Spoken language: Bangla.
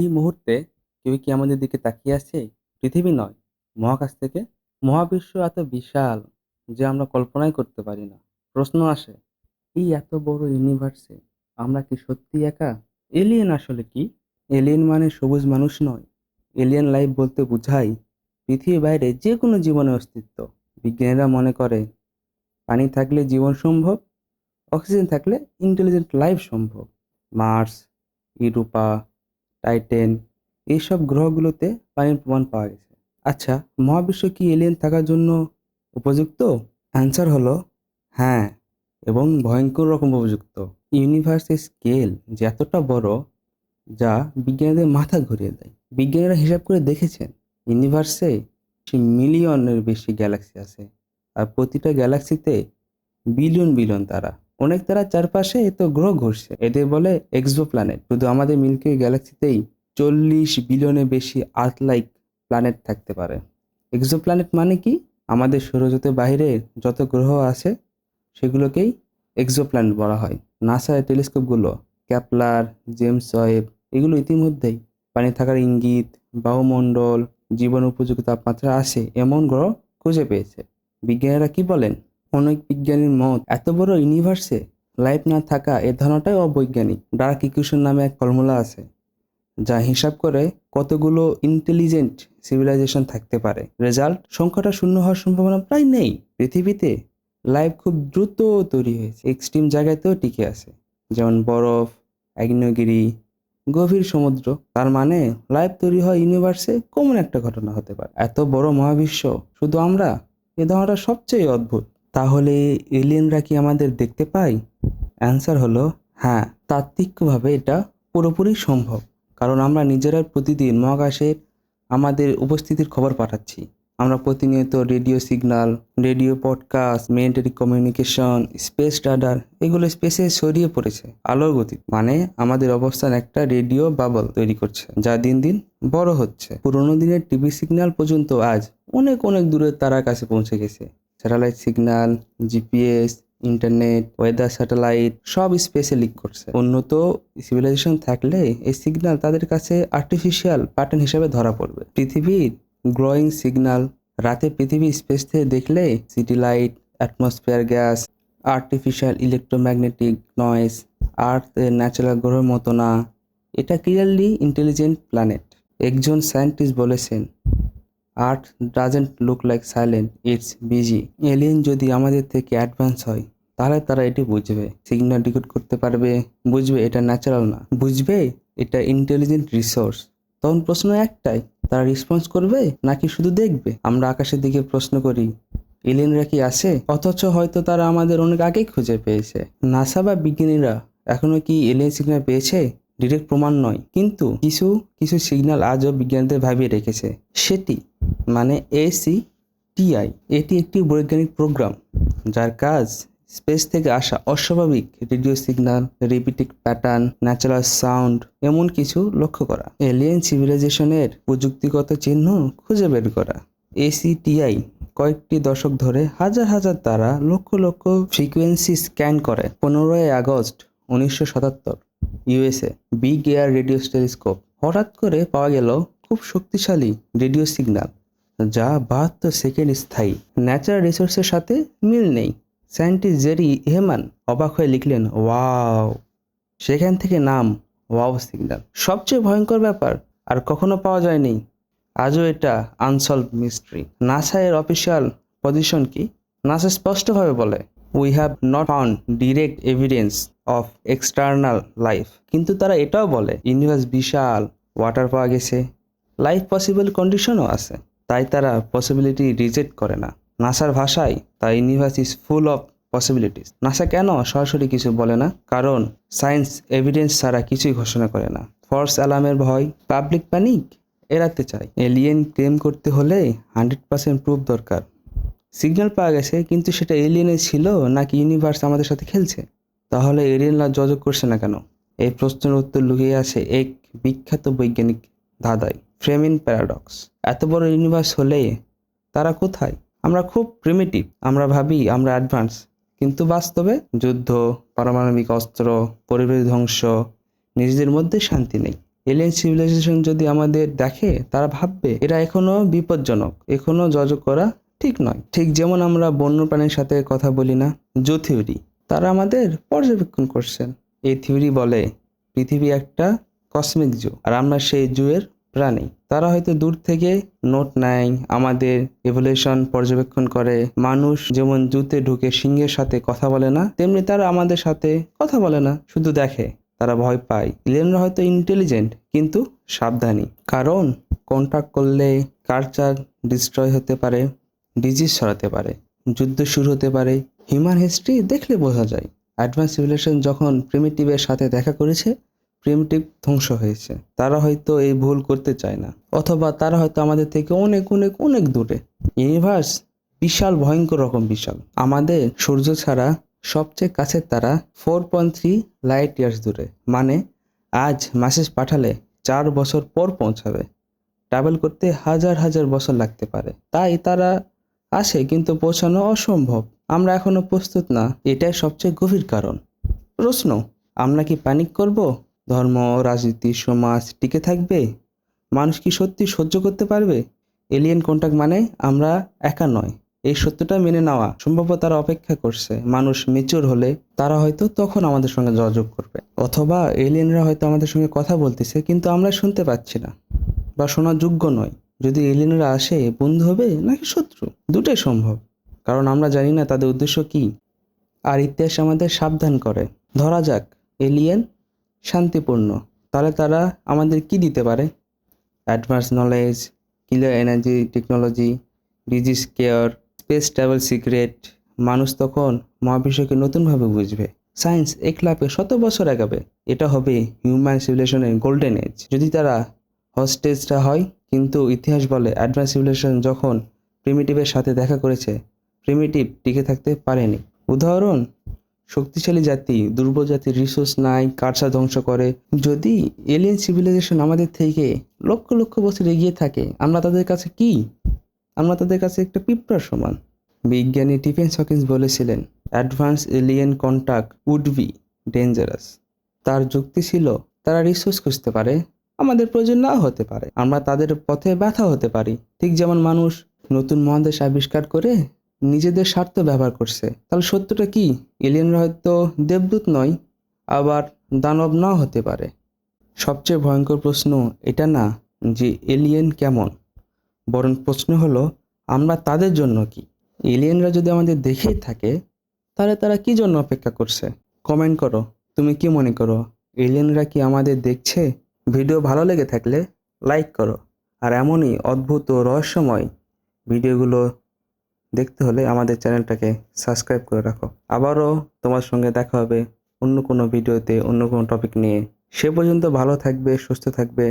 এই মুহূর্তে কেউ কি আমাদের দিকে তাকিয়ে আছে? পৃথিবী নয়, মহাকাশ থেকে। মহাবিশ্ব এত বিশাল যে আমরা কল্পনাই করতে পারি না। প্রশ্ন আসে, এই এত বড় ইউনিভার্সে আমরা কি সত্যি একা? এলিয়েন আসলে কি? এলিয়েন মানে সবুজ মানুষ নয়। এলিয়েন লাইফ বলতে বোঝায় পৃথিবীর বাইরে যে কোনো জীবনের অস্তিত্ব। বিজ্ঞানীরা মনে করে পানি থাকলে জীবন সম্ভব, অক্সিজেন থাকলে ইন্টেলিজেন্ট লাইফ সম্ভব। মার্স ইউরোপা টাইটেন, এইসব গ্রহগুলোতে পানির প্রমাণ পাওয়া গেছে। আচ্ছা মহাবিশ্ব কি এলিয়েন থাকার জন্য উপযুক্ত? অ্যান্সার হলো হ্যাঁ এবং ভয়ঙ্কর রকম উপযুক্ত। ইউনিভার্সের স্কেল যে এতটা বড়, যা বিজ্ঞানীদের মাথা ঘুরিয়ে দেয়। বিজ্ঞানীরা হিসাব করে দেখেছেন ইউনিভার্সে মিলিয়নের বেশি গ্যালাক্সি আছে, আর প্রতিটা গ্যালাক্সিতে বিলিয়ন বিলিয়ন তারা। অনেক তারা চারপাশে তো গ্রহ ঘুরছে এদের বলে এক্সো প্ল্যানেট শুধু আমাদের মিল্কি গ্যালাক্সিতেই চল্লিশ বিলিয়নের বেশি আর্থ লাইক প্ল্যানেট থাকতে পারে। এক্সো প্ল্যানেট মানে কি? আমাদের সৌরজগতের বাইরে যত গ্রহ আছে, সেগুলোকেই এক্সো প্ল্যানেট বলা হয়। নাসার টেলিস্কোপগুলো ক্যাপলার জেমস ওয়েব এগুলো ইতিমধ্যেই পানি থাকার ইঙ্গিত, বায়ুমণ্ডল, জীবন উপযোগী তাপমাত্রা আসে এমন গ্রহ খুঁজে পেয়েছে। বিজ্ঞানীরা কি বলেন? অনেক বিজ্ঞানীর মত, এত বড় ইউনিভার্সে লাইফ না থাকা এ ধারণাটাই অবৈজ্ঞানিক। ডার্ক ইকুয়েশন নামে এক ফর্মুলা আছে, যা হিসাব করে কতগুলো ইন্টেলিজেন্ট সিভিলাইজেশন থাকতে পারে। রেজাল্ট সংখ্যাটা শূন্য হওয়ার সম্ভাবনা প্রায় নেই। পৃথিবীতে লাইফ খুব দ্রুত তৈরি হয়েছে এক্সট্রিম জায়গাতেও টিকে আছে। যেমন বরফ, আগ্নেয়গিরি, গভীর সমুদ্র। তার মানে লাইফ তৈরি হয় ইউনিভার্সে কমন একটা ঘটনা হতে পারে। এত বড় মহাবিশ্ব, শুধু আমরা? এ ধারণাটা সবচেয়ে অদ্ভুত। তাহলে এলিয়েনরা কি আমাদের দেখতে পায়? অ্যান্সার হলো হ্যাঁ তাত্ত্বিকভাবে এটা পুরোপুরি সম্ভব। কারণ আমরা নিজেরা প্রতিদিন মহাকাশে আমাদের উপস্থিতির খবর পাঠাচ্ছি। আমরা প্রতিনিয়ত radio signal radio podcast military communication, space radar, এগুলো স্পেসে ছড়িয়ে পড়েছে আলোর গতি মানে আমাদের অবস্থান একটা রেডিও বাবল তৈরি করছে, যা দিন দিন বড় হচ্ছে। পুরোনো দিনের টিভি সিগন্যাল পর্যন্ত আজ অনেক অনেক দূরের তারার কাছে পৌঁছে গেছে। Satellite signal GPS internet weather satellite সব স্পেসে লিক করছে। উন্নত সিভিলাইজেশন থাকলে এই সিগন্যাল তাদের কাছে আর্টিফিশিয়াল প্যাটার্ন হিসেবে ধরা পড়বে। পৃথিবীর গ্রোয়িং সিগন্যাল রাতে পৃথিবী স্পেস থেকে দেখলে city light atmosphere gas artificial electromagnetic noise আর্থের natural গ্রহের মতো না। এটা ক্লিয়ারলি ইন্টেলিজেন্ট প্ল্যানেট একজন সায়েন্টিস্ট বলেছেন earth doesn't look like silent it's busy alien যদি আমাদের থেকে অ্যাডভান্স হয়, তাহলে তারা এটি বুঝবে। সিগন্যাল ডিকোড করতে পারবে, বুঝবে এটা ন্যাচারাল না। বুঝবে এটা ইন্টেলিজেন্ট রিসোর্স তখন প্রশ্ন একটাই, তারা রেসপন্স করবে নাকি শুধু দেখবে? আমরা আকাশের দিকে প্রশ্ন করি এলিয়েনরা কি আসে অথচ হয়তো তারা আমাদের অনেক আগেই খুঁজে পেয়েছে। নাসা বা বিজ্ঞানীরা এখনও কি এলিয়েন সিগন্যাল পেয়েছে? ডিরেক্ট প্রমাণ নয়। কিন্তু কিছু কিছু সিগন্যাল আজও বিজ্ঞানীদের ভাবিয়ে রেখেছে। সেটি মানে এসি টিআই এটি একটি বৈজ্ঞানিক প্রোগ্রাম যার কাজ স্পেস থেকে আসা অস্বাভাবিক radio signal, repetitive pattern, natural sound এমন কিছু লক্ষ্য করা। এলিয়েন সিভিলাইজেশনের প্রযুক্তিগত চিহ্ন খুঁজে বের করা। এসিটিআই কয়েকটি দশক ধরে হাজার হাজার তারা লক্ষ লক্ষ ফ্রিকোয়েন্সি স্ক্যান করে। পনেরোই আগস্ট উনিশশো সাতাত্তর, USA big ear radio telescope হঠাৎ করে পাওয়া গেল খুব শক্তিশালী রেডিও সিগন্যাল। যা বাহাত্তর সেকেন্ড স্থায়ী। ন্যাচারাল রিসোর্সের সাথে মিল নেই। সায়েন্টিস্ট জেরি হেমান অবাক হয়ে লিখলেন, ওয়াও। সেখান থেকে নাম, ওয়াও সিগন্যাল। সবচেয়ে ভয়ঙ্কর ব্যাপার, আর কখনো পাওয়া যায়নি। আজও এটা আনসলভ মিস্ট্রি। নাসা এর অফিসিয়াল পজিশন কি? নাসা স্পষ্টভাবে বলে we have not found direct evidence of external life কিন্তু তারা এটাও বলে ইউনিভার্স বিশাল ওয়াটার পাওয়া গেছে। লাইফ পসিবল কন্ডিশনও আছে। তাই তারা পসিবিলিটি রিজেক্ট করে না। নাসার ভাষায় তাই universe is full of possibilities NASA কেন সরাসরি কিছু বলে না? কারণ সায়েন্স এভিডেন্স ছাড়া কিছুই ঘোষণা করে না। ফর্স অ্যালার্মের ভয় পাবলিক প্যানিক এড়াতে চায়। এলিয়েন ক্লেম করতে হলে হান্ড্রেড পার্সেন্ট প্রুফ দরকার। সিগন্যাল পাওয়া গেছে, কিন্তু সেটা এলিয়েনে ছিল নাকি ইউনিভার্স আমাদের সাথে খেলছে? তাহলে এলিয়েনরা যোগাযোগ করছে না কেন? এই প্রশ্নের উত্তর লুকিয়ে আছে এক বিখ্যাত বৈজ্ঞানিক ধাঁধায় ফ্রেমিন প্যারাডক্স। এত বড় ইউনিভার্স হলে তারা কোথায়? আমরা খুব প্রিমিটিভ, আমরা ভাবি আমরা অ্যাডভান্স, কিন্তু বাস্তবে যুদ্ধ, পারমাণবিক অস্ত্র, পরিবেশ ধ্বংস, নিজেদের মধ্যে শান্তি নেই। এলিয়েন সিভিলাইজেশন যদি আমাদের দেখে, তারা ভাববে, এরা এখনও বিপজ্জনক, এখনও যোগাযোগ করা ঠিক নয়। ঠিক যেমন আমরা বন্য প্রাণীর সাথে কথা বলি না, জো থিওরি, তারা আমাদের পর্যবেক্ষণ করছেন। এই থিওরি বলে পৃথিবী একটা কসমিক জু, আর আমরা সেই জুয়ের প্রাণী। তারা হয়তো দূর থেকে নোট নেয়, আমাদের এভলিউশন পর্যবেক্ষণ করে। মানুষ যেমন জুতে ঢুকে সিংহের সাথে কথা বলে না, তেমনি তারা আমাদের সাথে কথা বলে না, শুধু দেখে। তারা ভয় পায়। এলিয়েনরা হয়তো ইন্টেলিজেন্ট কিন্তু সাবধানী। কারণ কন্ট্যাক্ট করলে কালচার ডিস্ট্রয় হতে পারে ডিজিজ ছড়াতে পারে, যুদ্ধ শুরু হতে পারে। হিউম্যান হিস্ট্রি দেখলে বোঝা যায়। অ্যাডভান্স সিভিলাইজেশন যখন প্রিমিটিভের সাথে দেখা করেছে প্রিমিটিভ ধ্বংস হয়েছে। তারা হয়তো এই ভুল করতে চায় না, অথবা তারা হয়তো আমাদের থেকে অনেক অনেক অনেক দূরে। ইউনিভার্স, বিশাল, ভয়ঙ্কর রকম বিশাল। আমাদের সূর্য ছাড়া সবচেয়ে কাছের তারা four point three light years দূরে। মানে আজ মেসেজ পাঠালে চার বছর পর পৌঁছাবে। ট্রাভেল করতে হাজার হাজার বছর লাগতে পারে। তাই তারা আসে, কিন্তু পৌঁছানো অসম্ভব। আমরা এখনও প্রস্তুত না, এটাই সবচেয়ে গভীর কারণ। প্রশ্ন, আমরা কি প্যানিক করব? ধর্ম, রাজনীতি, সমাজ টিকে থাকবে? মানুষ কি সত্যি সহ্য করতে পারবে? এলিয়েন কন্টাক্ট মানে আমরা একা নয়। এই সত্যটা মেনে নেওয়া সম্ভবত তারা অপেক্ষা করছে। মানুষ মেচুর হলে তারা হয়তো তখন আমাদের সঙ্গে যোগাযোগ করবে। অথবা এলিয়েনরা হয়তো আমাদের সঙ্গে কথা বলতেছে, কিন্তু আমরা শুনতে পাচ্ছি না বা শোনার যোগ্য নয়। যদি এলিয়েনরা আসে, বন্ধু হবে নাকি শত্রু? দুটোই সম্ভব। কারণ আমরা জানি না তাদের উদ্দেশ্য কি। আর ইতিহাস আমাদের সাবধান করে। ধরা যাক এলিয়েন শান্তিপূর্ণ। তাহলে তারা আমাদের কি দিতে পারে? Advance knowledge clear energy technology disease care space travel secret মানুষ তখন মহাবিশ্বকে নতুনভাবে বুঝবে। সায়েন্স একলাপে শত বছর আগাবে। এটা হবে হিউম্যান সিভিলাইজেশনের গোল্ডেন এজ যদি তারা হস্টেজটা হয়, কিন্তু ইতিহাস বলে অ্যাডভান্স সিভিলেশন যখন প্রিমিটিভের সাথে দেখা করেছে প্রিমিটিভ টিকে থাকতে পারেনি। উদাহরণ শক্তিশালী জাতি, দুর্বল জাতির রিসোর্স নাই কারসা ধ্বংস করে। যদি এলিয়েন সিভিলাইজেশন আমাদের থেকে লক্ষ লক্ষ বছর এগিয়ে থাকে, আমরা তাদের কাছে কি? আমরা তাদের কাছে একটা পিঁপড়ার সমান। বিজ্ঞানী টিফেন্স হকিন্স বলেছিলেন advance alien contact would be dangerous তার যুক্তি ছিল, তারা রিসোর্স খুঁজতে পারে, আমাদের প্রয়োজন নাও হতে পারে। আমরা তাদের পথে ব্যথা হতে পারি। ঠিক যেমন মানুষ নতুন মহাদেশ আবিষ্কার করে নিজেদের স্বার্থ ব্যবহার করছে। তাহলে সত্যটা কি? এলিয়েনরা হয়তো দেবদূত নয়, আবার দানব নাও হতে পারে। সবচেয়ে ভয়ঙ্কর প্রশ্ন এটা না যে এলিয়েন কেমন। বরং প্রশ্ন হলো, আমরা তাদের জন্য কি? এলিয়েনরা যদি আমাদের দেখেই থাকে, তাহলে তারা কি জন্য অপেক্ষা করছে? কমেন্ট করো, তুমি কি মনে করো? এলিয়েনরা কি আমাদের দেখছে? ভিডিও ভালো লেগে থাকলে লাইক করো। আর এমনই অদ্ভুত ও রহস্যময় ভিডিওগুলো দেখতে হলে আমাদের চ্যানেলটাকে সাবস্ক্রাইব করে রাখো। আবারও তোমার সঙ্গে দেখা হবে অন্য কোনো ভিডিওতে, অন্য কোনো টপিক নিয়ে। সে পর্যন্ত ভালো থাকবে, সুস্থ থাকবে।